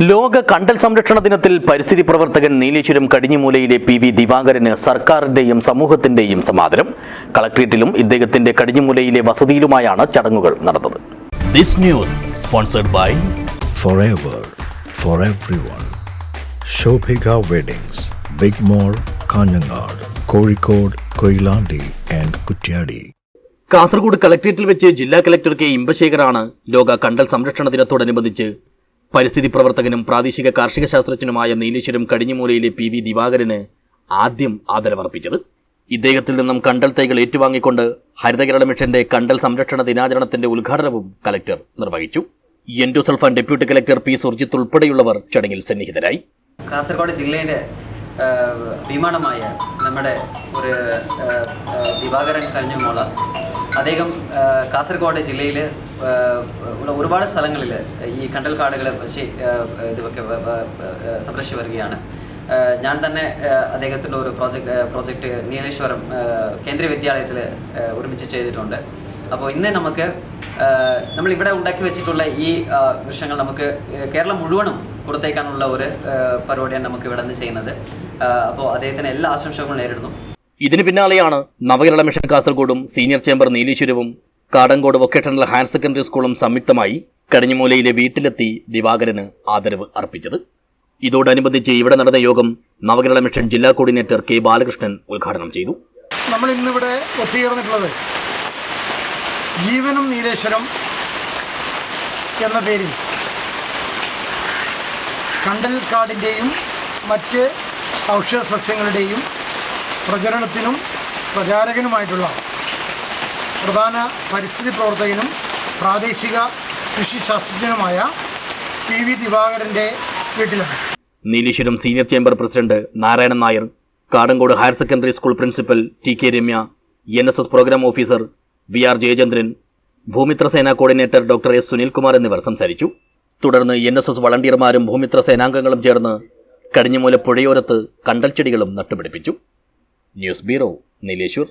ലോക കണ്ടൽ സംരക്ഷണ ദിനത്തിൽ പരിസ്ഥിതി പ്രവർത്തകൻ നീലേശ്വരം കടിഞ്ഞിമൂലയിലെ പി വി ദിവാകരന് സർക്കാരിന്റെയും സമൂഹത്തിന്റെയും സമാദരം കളക്ട്രേറ്റിലും ഇദ്ദേഹത്തിന്റെ കടിഞ്ഞിമൂലയിലെ വസതിയിലുമായാണ് ചടങ്ങുകൾ നടന്നത് this news sponsored by forever for everyone. Shobhika Weddings, Big Mall, Kanjangad, Kozhikode, Koilandi and Kutyadi. Kasaragod കളക്ട്രേറ്റിൽ വെച്ച് ജില്ലാ കലക്ടർ കെ ഇമ്പശേഖരാണ് ലോക കണ്ടൽ സംരക്ഷണ ദിനത്തോടനുബന്ധിച്ച് പരിസ്ഥിതി പ്രവർത്തകനും പ്രാദേശിക കാർഷിക ശാസ്ത്രജ്ഞനുമായ നീലേശ്വരം കടിഞ്ഞിമൂലയിലെ പി വി ദിവാകരന് ആദ്യം ആദരവർപ്പിച്ചത്. ഇദ്ദേഹത്തിൽ നിന്നും കണ്ടൽ തൈകൾ ഏറ്റുവാങ്ങിക്കൊണ്ട് ഹരിതകേരള മിഷന്റെ കണ്ടൽ സംരക്ഷണ ദിനാചരണത്തിന്റെ ഉദ്ഘാടനവും കലക്ടർ നിർവഹിച്ചു. Endosulfan deputy collector P Surjith ഉൾപ്പെടെയുള്ളവർ ചടങ്ങിൽ സന്നിഹിതരായി. കാസർഗോഡ് ജില്ലയുടെ വിമാനമായ നമ്മുടെ ഒരു ദിവാകരൻ കഞ്ഞുമോള. അദ്ദേഹം കാസർഗോഡ് ജില്ലയിൽ ഒരുപാട് സ്ഥലങ്ങളിൽ ഈ കണ്ടൽ കാടുകൾ ഇതൊക്കെ സംരക്ഷിച്ചു വരികയാണ്. ഞാൻ തന്നെ അദ്ദേഹത്തിന്റെ ഒരു പ്രോജക്റ്റ് പ്രോജക്റ്റ് നീലേശ്വരം കേന്ദ്രീയ വിദ്യാലയത്തിൽ ഒരുമിച്ച് ചെയ്തിട്ടുണ്ട്. അപ്പോൾ ഇന്ന് നമുക്ക് നമ്മൾ ഇവിടെ ഉണ്ടാക്കി വെച്ചിട്ടുള്ള ഈ വൃക്ഷങ്ങൾ നമുക്ക് കേരളം മുഴുവനും കൊടുത്തേക്കാനുള്ള ഒരു പരിപാടിയാണ് നമുക്ക് ഇവിടെ നിന്ന് ചെയ്യുന്നത് അപ്പോൾ അദ്ദേഹത്തിന് എല്ലാ ആശംസകളും നേരിടുന്നു. ഇതിന് പിന്നാലെയാണ് നവകേരള മിഷൻ കാസർഗോഡും സീനിയർ ചേംബർ നീലേശ്വരവും കാടങ്കോട് വൊക്കേഷണൽ ഹയർ സെക്കൻഡറി സ്കൂളും സംയുക്തമായി കടിഞ്ഞുമൂലയിലെ വീട്ടിലെത്തി ദിവാകരന് ആദരവ് അർപ്പിച്ചത്. ഇതോടനുബന്ധിച്ച് ഇവിടെ നടന്ന യോഗം നവകേരള മിഷൻ ജില്ലാ കോർഡിനേറ്റർ കെ ബാലകൃഷ്ണൻ ഉദ്ഘാടനം ചെയ്തു. നമ്മൾ ഇന്നിവിടെ ഒത്തുചേർന്നിട്ടുള്ളത് ജീവനും നീലേശ്വരം എന്ന പേരിൽ കണ്ടൽക്കാടിന്റെയും മറ്റ് ഔഷധ സസ്യങ്ങളുടെയും പ്രചരണത്തിനും പ്രചാരകനുമായിട്ടുള്ള പ്രധാന പരിസ്ഥിതി പ്രവർത്തകനും പ്രാദേശിക കൃഷി ശാസ്ത്രജ്ഞനുമായ പി വി ദിവാകരന്റെ വീട്ടിലാണ്. Nileshwaram senior chamber president Narayanan Nair Kadankode higher secondary school principal T K Ramya N S S programme officer V R Jayachandran Bhoomithra Sena coordinator doctor S Sunilkumar എന്നിവർ സംസാരിച്ചു. തുടർന്ന് എൻ എസ് എസ് വളണ്ടിയർമാരും ഭൂമിത്ര സേനാംഗങ്ങളും ചേർന്ന് കടിഞ്ഞമൂല പുഴയോരത്ത് കണ്ടൽച്ചെടികളും നട്ടുപിടിപ്പിച്ചു. News bureau Nileshwar.